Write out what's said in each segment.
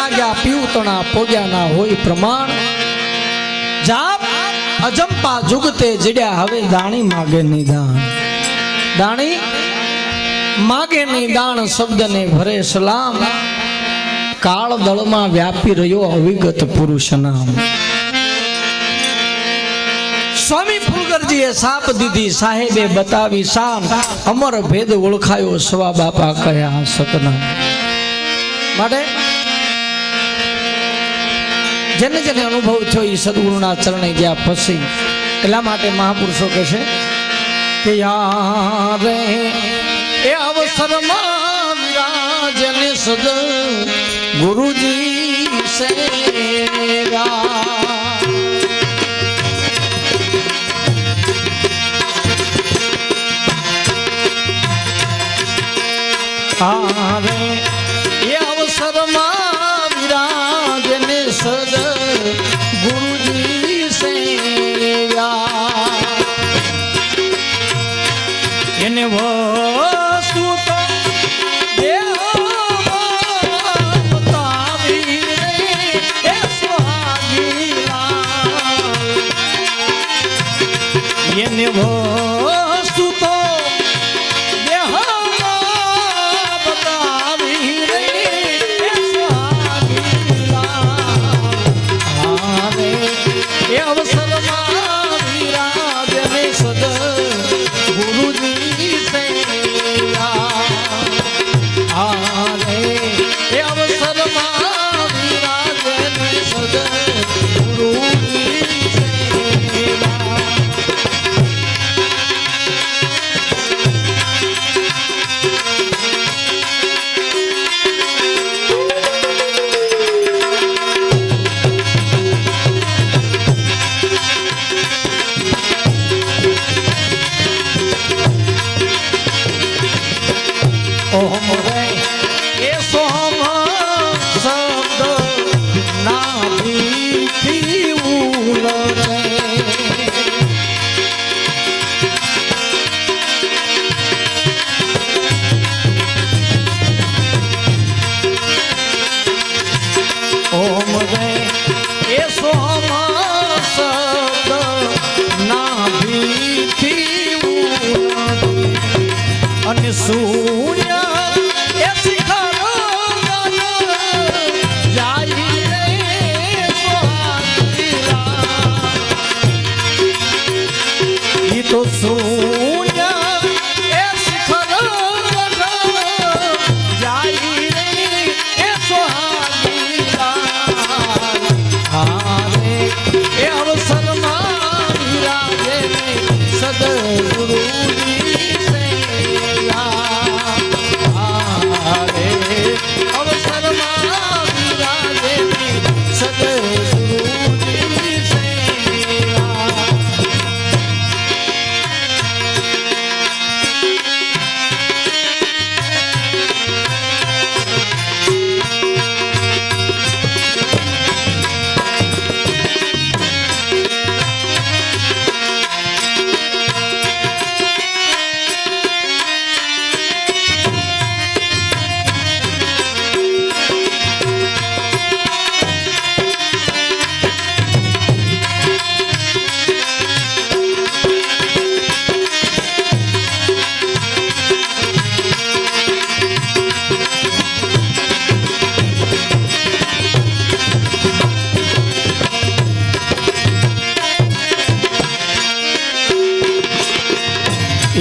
લાગ્યા પીવતણા પોગ્યાના હોય પ્રમાણ. જાપ અજંપા જુગતે જડ્યા, હવે દાણી માગે નિદાન. દાણી માગે નિદાન શબ્દને ભરે સલામ. કાળ દળમાં વ્યાપી રહ્યો અવિગત પુરુષ નામ. સ્વામી ફુલગરજીએ સાપ દીધી, સાહેબે બતાવી સામ અમર ભેદ ઓળખાયો, સ્વા બાપા કયા સતના માટે જેને જેને અનુભવ થયો એ સદગુરુના ચરણે ગયા પછી એટલા માટે મહાપુરુષો કહે છે કે યારે એ અવસરમાં વિરાજને સદ ગુરુજી સેવા. આવે એને વસ્તુ 哦好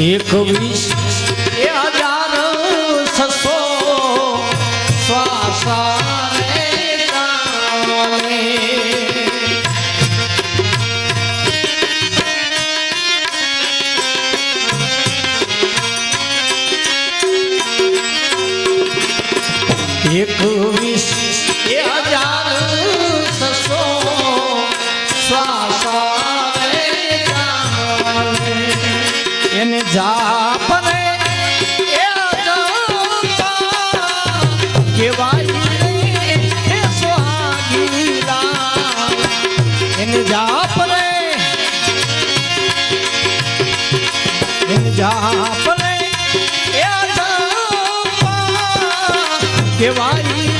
એકવીસ એ કેવાય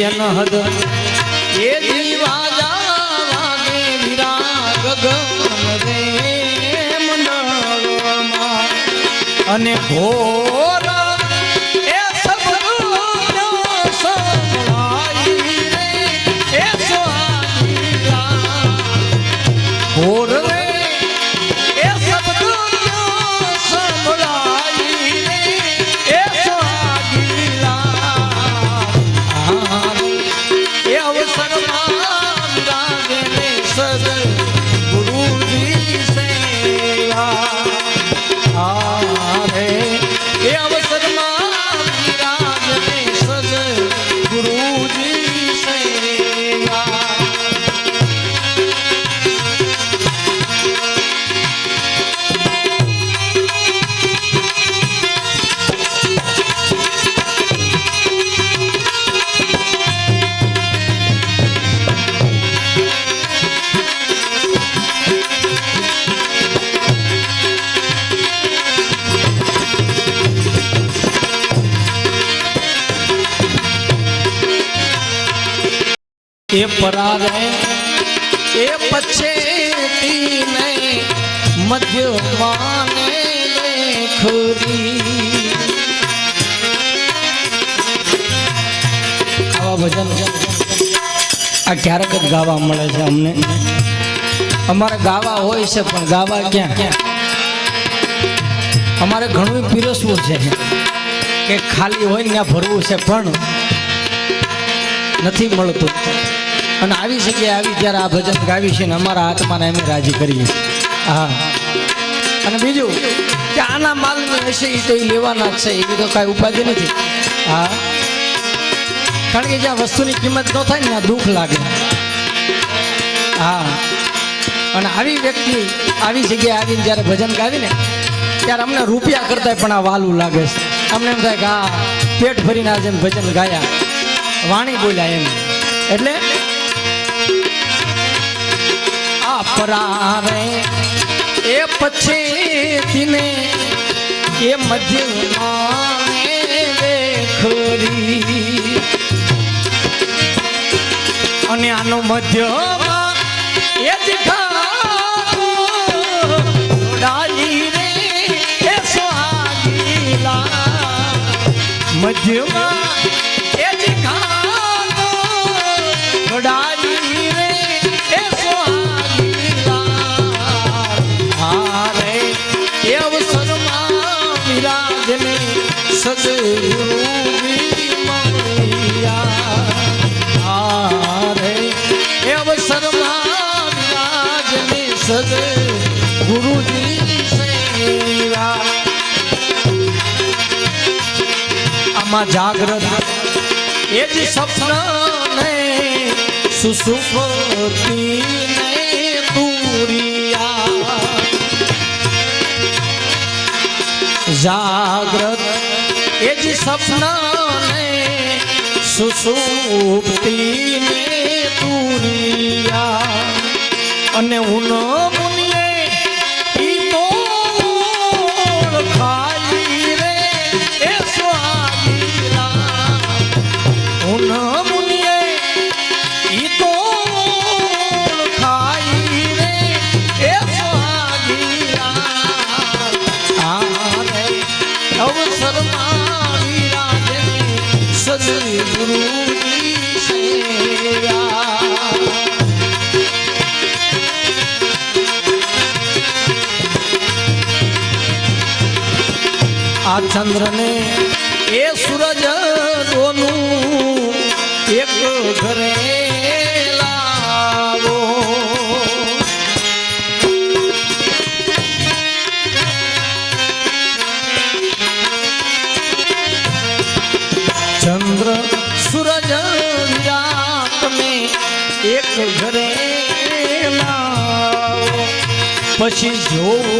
હે અનહદ એ જીવાજા વાગે વિરાગ રે મંડળમાં. અને ઘોર એ પરારે એ મધ્યમાને લેખરી આવા ભજન આ ક્યારેક જ ગાવા મળે છે અમને. અમારે ગાવા હોય છે, પણ ગાવા ક્યાં? અમારે ઘણું પીરસવું છે. કે ખાલી હોય ને ત્યાં ભરવું છે, પણ નથી મળતું. અને આવી જગ્યાએ આવી જયારે આ ભજન ગાવી છે અમારા આત્માને અમે રાજી કરીએ હા. અને બીજું, કે આના માલની હશે એ તો એ લેવાના છે એવી તો કાંઈ ઉપાધિ નથી. હા. કારણ કે જ્યાં વસ્તુની કિંમત ન થાય ને ત્યાં દુઃખ લાગે. હા. અને આવી વ્યક્તિ આવી જગ્યાએ આવીને જ્યારે ભજન ગાવીને, ત્યારે અમને રૂપિયા કરતા પણ આ વાલું લાગે છે. અમને એમ થાય કે આ પેટ ભરીને આજે ભજન ગાયા. વાણી બોલ્યા એમ. એટલે આ એ એ પછેતીને એ મધ્યમાં દેખરી અને આનો મધ્યમાં એ દિખાડી રે, એ સ્વાગીલા મધ્યમાં આમાં જાગ્રત. એ જ સપન ને સુસુપતિ ને તુરિયા. જાગ્રત. એ જ સપન ને સુસુપ્તિ ને તુરિયા. અને હું આ ચંદ્રને એ સૂરજ એક ઘરે ચંદ્ર સૂરજ એક ઘરે પછી જોવું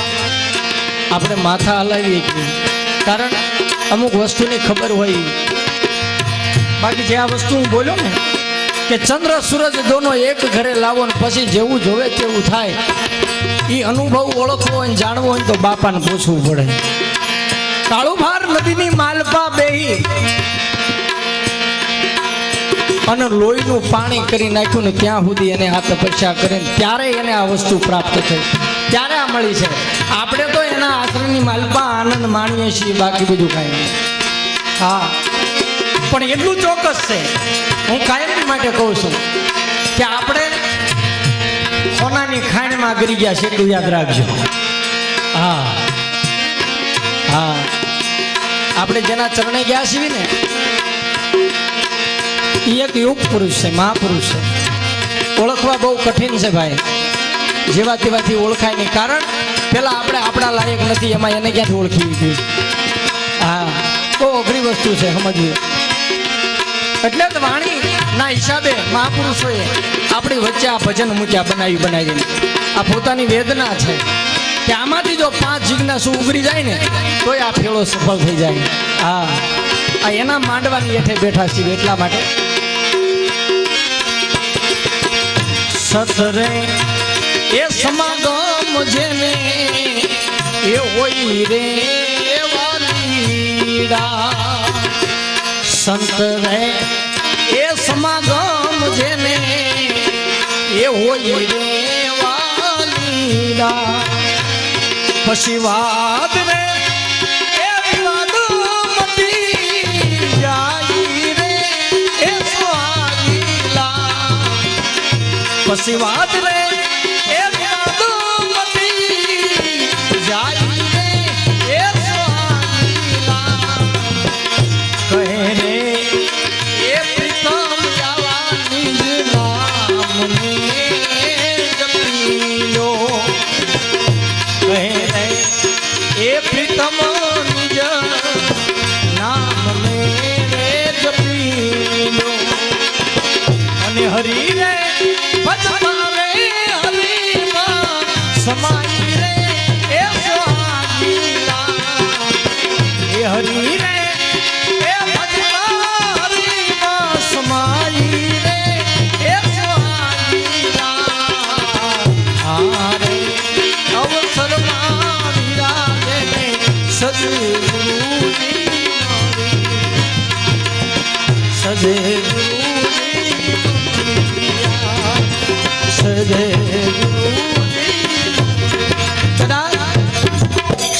આપણે માથા હલાવીએ છીએ. કારણ અમુક વસ્તુની ખબર હોય. બાકી જે આ વસ્તુ હું બોલ્યો ને, કે ચંદ્ર, સૂરજ દોનો એક ઘરે લાવો ને પછી જેવું જોવે તેવું થાય. એ અનુભવ ઓળખવો હોય જાણવો હોય તો બાપાને પૂછવું પડે. કાળુભાર નદીની માલપા બેહી અને લોહીનું પાણી કરી નાખ્યું ને ત્યાં સુધી એને આ તપસ્યા કરીને ત્યારે એને આ વસ્તુ પ્રાપ્ત થઈ. ત્યારે આ મળી છે. આપણે તો એના આશ્રમની માલપા આનંદ માણીએ છીએ, બાકી બધું કાંઈ હા. પણ એટલું ચોક્કસ છે, હું કાયમ માટે કહું છું કે આપણે સોનાની ખાણમાં ગરી ગયા છે, એટલું યાદ રાખજો. હા. હા. આપણે જેના ચરણે ગયા છીએ ને એ એક યુગ પુરુષ છે, મહાપુરુષ છે. ઓળખવા બહુ કઠિન છે ભાઈ. જેવા તેવાથી ઓળખાય નહીં. કારણ પેલા આપણે આપણા લાયક નથી, એમાં એને ક્યાંથી ઓળખી હતી હા બહુ અઘરી વસ્તુ છે સમજવી એટલે જ વાણી ના હિસાબે મહાપુરુષોએ આપણી વચ્ચે આ ભજન મૂક્યા, બનાવી, બનાવીને. આ પોતાની વેદના છે કે આમાંથી જો પાંચ જિજ્ઞાસુ ઉગરી જાય ને, તોય આ ફેળો સફળ થઈ જાય. હા, આ એના માંડવાની હેઠે બેઠા છીએ એટલા માટે. સતરે એ સમાગમ જેને એ હોય રે વાલીડા. સંત રે, એ સમાગમ જેને એ હોય રે વાલીડા. પછી વાત રે પછી વાત રે એ મારી.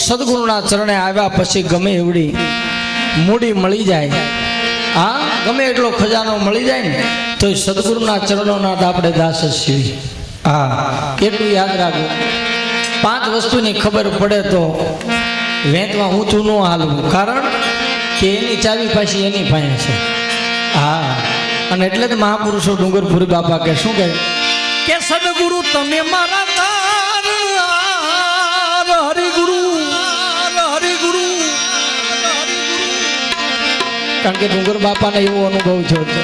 સદગુરુના ચરણે આવ્યા પછી ગમે એવડી મૂડી મળી જાય હા, ગમે એટલો ખજાનો મળી જાય ને તો એ સદગુરુના ચરણોના આપણે દાસ છીએ હા એટલું યાદ રાખવું પાંચ વસ્તુની ખબર પડે તો વેંતમાં ઊંચું ન હાલવું. કારણ કે એની ચાવી પાછી એની પાસે છે. હા. અને એટલે જ મહાપુરુષો ડુંગરપુરી બાપા કે શું કહે? કે સદગુરુ તમે મારા હરિગુરુ હરિગુરુ. કારણ કે ડુંગર બાપાને એવો અનુભવ થયો હતો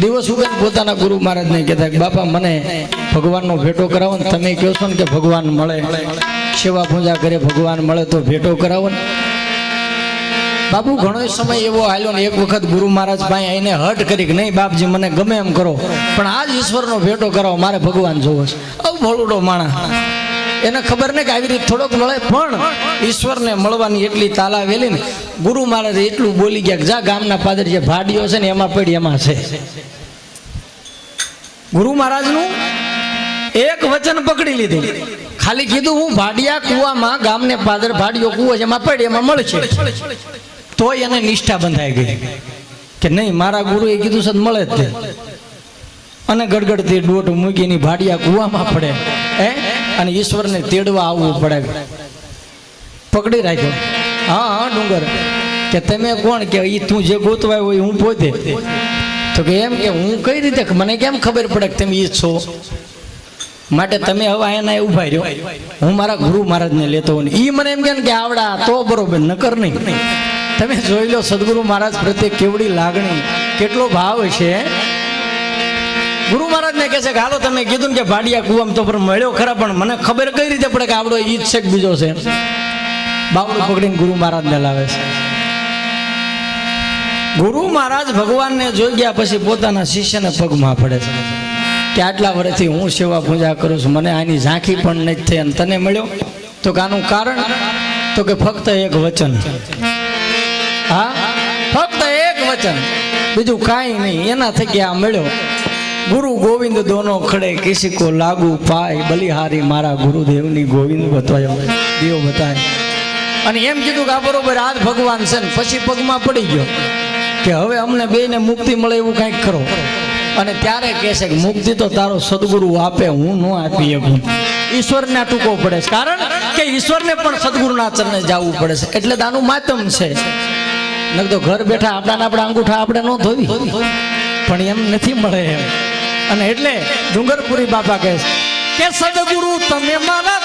દિવસ ઉગે ને પોતાના ગુરુ મહારાજને કહેતા કે બાપા, મને ભગવાનનો ભેટો કરાવો ને તમે કહો છો ને કે ભગવાન મળે. સેવા પૂજા કરે, ભગવાન મળે તો ભેટો કરાવો ને. બાપુ ઘણો સમય એવો આવ્યો ને, એક વખત ગુરુ મહારાજ ભાઈ એને હટ કરી નહીં બાપજી, મને ગમે એમ કરો, પણ આજ ઈશ્વરનો ભેટો કરાવો, મારે ભગવાન જોવો છે. આવું ભોળુડો માણસ. એને ખબર ને કે આવી રીતે થોડોક મળે, પણ ઈશ્વરને મળવાની એટલી તાલા વેલી ને, ગુરુ મહારાજ એટલું બોલી ગયા કે, જા, ગામના પાદર જે ભાડીઓ છે ને, એમાં પડી, એમાં છે. ગુરુ મહારાજનું એક વચન પકડી લીધું. ખાલી કીધું હું ભાડિયા કુવામાં ગામને પાદર ભાડિયો કુવો છે, એમાં પડે, એમાં મળશે તોય એને નિષ્ઠા બંધાઈ ગઈ. કે નહીં, મારા ગુરુએ કીધું છે તો મળે જ તે. અને ગડગડતી દોટ મૂકીની ભાડિયા કુવામાં પડે. હે? અને ઈશ્વરને તેડવા આવવું પડે. પકડી રાખ્યો. હા હા, ડુંગર. કે તમે કોણ? કે એ તું જે ગોતવાય હોય હું પોતે. તો કે એમ કે હું કઈ રીતે? મને કેમ ખબર પડે કે તમે એ છો? માટે તમે હવે એના ઊભા રહ્યો. હું મારા ગુરુ મહારાજને લેતો હોઉં ઈ મને એમ કે કે આવડા, તો બરોબર, નકર નહીં. તમે જોઈ લો સદગુરુ મહારાજ પ્રત્યે કેવડી લાગણી, કેટલો ભાવ છે. ગુરુ મહારાજને કહે છે કે, હાલો, તમે કીધું કે ભાડિયા કુવામ તો પણ મળ્યો ખરા, પણ મને ખબર કઈ રીતે પડે કે આવડો ઈ જ છે કે બીજો છે. બાવડું પકડીને ગુરુ મહારાજને લાવે છે. ગુરુ મહારાજ ભગવાનને જોઈ ગયા પછી પોતાના શિષ્યને પગમાં પડે છે. કે આટલા વર્ષથી હું સેવા પૂજા કરું છું? મને આની ઝાંખી પણ નથી થઈ અને તને મળ્યો? તો કે આનું કારણ? તો કે ફક્ત એક વચન. હા? ફક્ત એક વચન. બીજું કાંઈ નહીં. એના થકી આ મળ્યો. ગુરુ ગોવિંદ દોનો ખડે કિસી કો લાગુ પાય. બલિહારી મારા ગુરુદેવની ગોવિંદ બતાવ્યો દેવ બતાય. અને એમ કીધું કે આ બરોબર આજ ભગવાન છે ને પછી પગમાં પડી ગયો. કે હવે અમને બેને મુક્તિ મળે એવું કંઈક કરો. અને ત્યારે કહે છે કે મુક્તિ તો તારો સદગુરુ આપે, હું ન આપી શકું. ઈશ્વરને ટૂંકો પડે છે. કારણ કે ઈશ્વરને પણ સદગુરુના ચરણે જવું પડે છે. એટલે દાનું માતમ છે. નહીં તો ઘર બેઠા આપણા આપણા અંગૂઠા આપણે ન ધોવી. પણ એમ નથી મળે એમ. અને એટલે ડુંગરપુરી બાપા કહે છે કે, સદગુરુ, તમે મારા